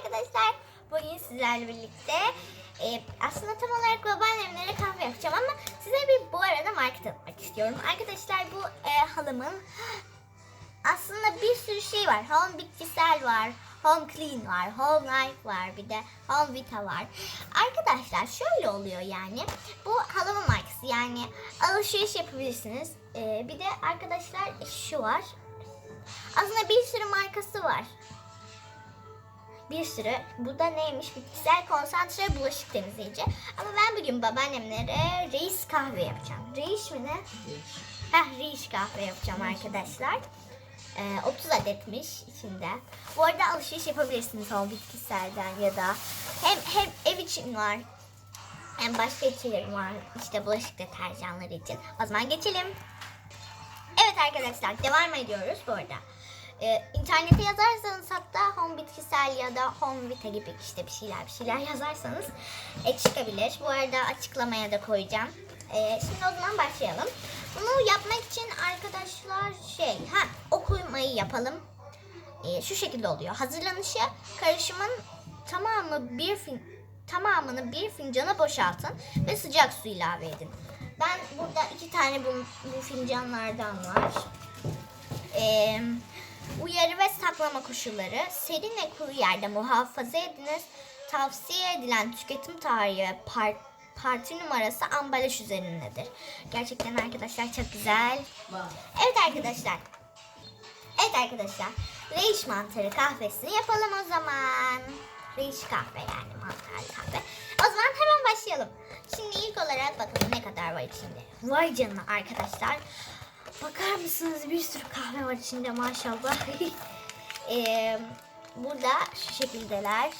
arkadaşlar. Bugün sizlerle birlikte e, aslında tam olarak babaannemlere kahve yapacağım ama size bir bu arada marka tanıtmak istiyorum. Arkadaşlar bu e, halımın aslında bir sürü şey var. Home bitkisel var, home clean var, home life var, bir de home vita var. Arkadaşlar şöyle oluyor yani. Bu halımın markası yani alışveriş yapabilirsiniz. E, bir de arkadaşlar şu var. Aslında bir sürü markası var. Bir sürü. Bu da neymiş? Bitkisel konsantre bulaşık temizleyici. Ama ben bugün babaannemlere reis kahve yapacağım. Reis mi ne? Heh, reis kahve yapacağım arkadaşlar. Ee, 30 adetmiş içinde. Bu arada alışveriş yapabilirsiniz o bitkiselden ya da hem hem ev için var hem başka içeriğim var. İşte bulaşık deterjanları için. O zaman geçelim. Evet arkadaşlar devam ediyoruz bu arada. Ee, internete yazarsanız hatta home bitkisel ya da home vita gibi işte bir şeyler bir şeyler yazarsanız e, çıkabilir. Bu arada açıklamaya da koyacağım. Ee, şimdi o zaman başlayalım. Bunu yapmak için arkadaşlar şey ha okumayı yapalım. Ee, şu şekilde oluyor. Hazırlanışı karışımın tamamı bir fin tamamını bir fincana boşaltın ve sıcak su ilave edin. Ben burada iki tane bu, bu fincanlardan var. Ee, uyarı ve saklama koşulları serin ve kuru yerde muhafaza ediniz. Tavsiye edilen tüketim tarihi ve par- parti numarası ambalaj üzerindedir. Gerçekten arkadaşlar çok güzel. Evet arkadaşlar. Evet arkadaşlar. Reiş mantarı kahvesini yapalım o zaman. Reiş kahve yani mantarlı kahve. O zaman hemen başlayalım. Şimdi ilk olarak bakalım ne kadar var içinde. Vay canına arkadaşlar. Bakar mısınız bir sürü kahve var içinde maşallah. Ee, burada şu şekildeler.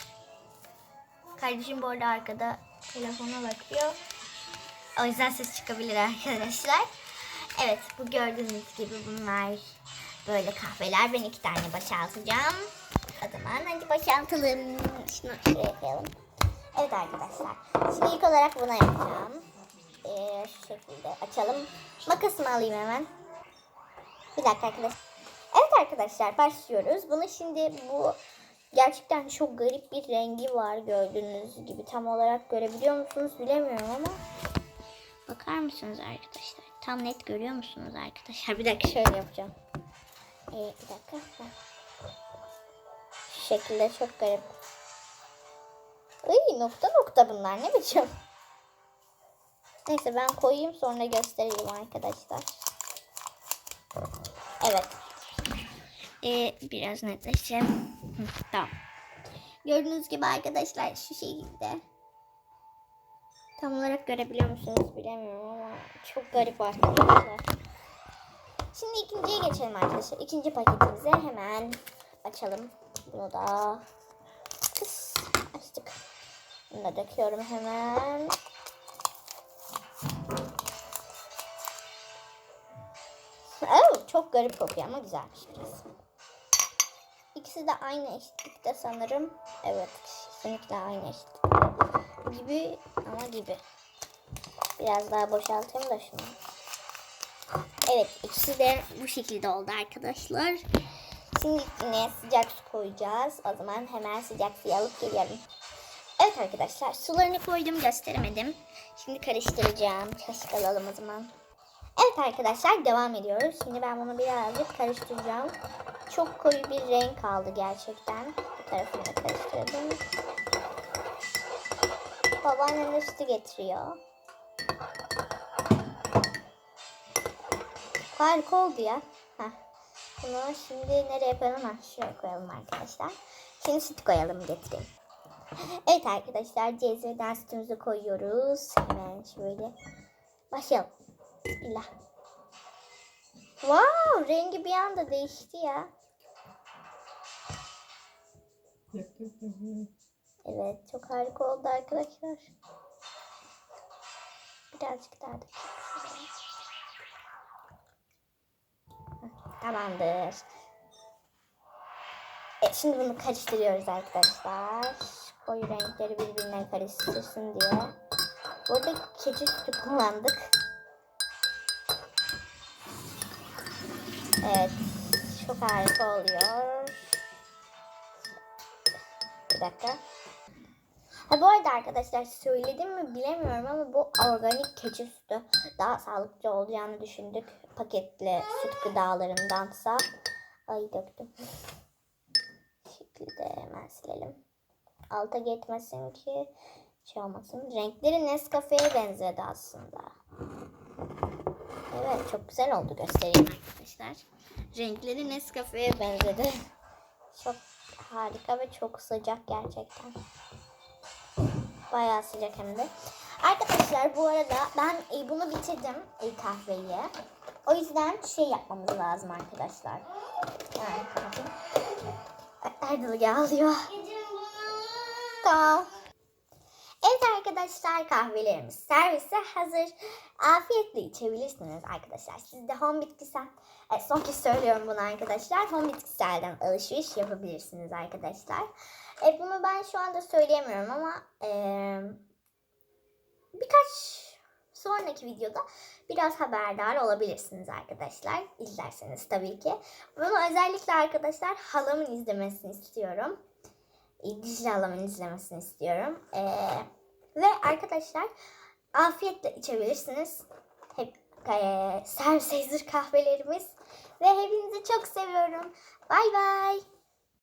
Kardeşim bu arada arkada telefona bakıyor. O yüzden ses çıkabilir arkadaşlar. Evet bu gördüğünüz gibi bunlar böyle kahveler. Ben iki tane boşaltacağım. O zaman hadi boşaltalım. Şunu şuraya koyalım. Evet arkadaşlar. Şimdi ilk olarak buna yapacağım. Ee, şu şekilde açalım. Makasımı alayım hemen. Bir dakika arkadaşlar. Evet arkadaşlar başlıyoruz. Bunu şimdi bu gerçekten çok garip bir rengi var gördüğünüz gibi. Tam olarak görebiliyor musunuz bilemiyorum ama. Bakar mısınız arkadaşlar? Tam net görüyor musunuz arkadaşlar? Bir dakika şöyle yapacağım. Ee, bir dakika. Şu şekilde çok garip. Iy, nokta nokta bunlar ne biçim? Neyse ben koyayım sonra göstereyim arkadaşlar. Evet. Ee, biraz netleşeceğim. Tamam. Gördüğünüz gibi arkadaşlar şu şekilde. Tam olarak görebiliyor musunuz bilemiyorum ama çok garip arkadaşlar. Şimdi ikinciye geçelim arkadaşlar. İkinci paketimizi hemen açalım. Bunu da kıs açtık. Bunu da döküyorum hemen. Oh, çok garip kokuyor ama güzelmiş biraz. İkisi de aynı eşitlikte sanırım. Evet, kesinlikle aynı eşitlikte. Gibi ama gibi. Biraz daha boşaltayım da şunu. Evet, ikisi de bu şekilde oldu arkadaşlar. Şimdi yine sıcak su koyacağız. O zaman hemen sıcak suyu alıp geliyorum. Evet arkadaşlar, sularını koydum, gösteremedim. Şimdi karıştıracağım. Kaşık alalım o zaman. Evet arkadaşlar devam ediyoruz. Şimdi ben bunu birazcık karıştıracağım. Çok koyu bir renk aldı gerçekten. Bu tarafını da karıştırdım. Babaannem sütü getiriyor. Harika oldu ya. Heh. Bunu şimdi nereye koyalım? Ha, şuraya koyalım arkadaşlar. Şimdi süt koyalım getireyim. Evet arkadaşlar cezveden sütümüzü koyuyoruz. Hemen şöyle. Başlayalım. Bismillah. Wow, rengi bir anda değişti ya. Evet, çok harika oldu arkadaşlar. Birazcık daha da. Tamamdır. Evet, şimdi bunu karıştırıyoruz arkadaşlar. Koyu renkleri birbirine karıştırsın diye. Burada keçi sütü kullandık. Evet. Çok harika oluyor. Bir dakika. Ha bu arada arkadaşlar söyledim mi bilemiyorum ama bu organik keçi sütü daha sağlıklı olacağını düşündük. Paketli süt gıdalarındansa. Ay döktüm. Şekilde hemen silelim. Alta gitmesin ki şey olmasın. Renkleri Nescafe'ye benzedi aslında. Evet çok güzel oldu göstereyim arkadaşlar. Renkleri Nescafe'ye benzedi. Çok harika ve çok sıcak gerçekten. Bayağı sıcak hem de. Arkadaşlar bu arada ben e, bunu bitirdim e, kahveyi. O yüzden şey yapmamız lazım arkadaşlar. Yani kapatayım. Erdal yağlıyor. Tamam. Evet arkadaşlar kahvelerimiz servise hazır. Afiyetle içebilirsiniz arkadaşlar. Siz de home bitkisel, e, son kez söylüyorum bunu arkadaşlar. Home bitkiselden alışveriş yapabilirsiniz arkadaşlar. E, bunu ben şu anda söyleyemiyorum ama e, birkaç sonraki videoda biraz haberdar olabilirsiniz arkadaşlar. İzlerseniz tabii ki. Bunu özellikle arkadaşlar halamın izlemesini istiyorum. E, Dicle halamın izlemesini istiyorum. E, ve arkadaşlar afiyetle içebilirsiniz. Hep e, servis hazır kahvelerimiz. Ve hepinizi çok seviyorum. Bay bay.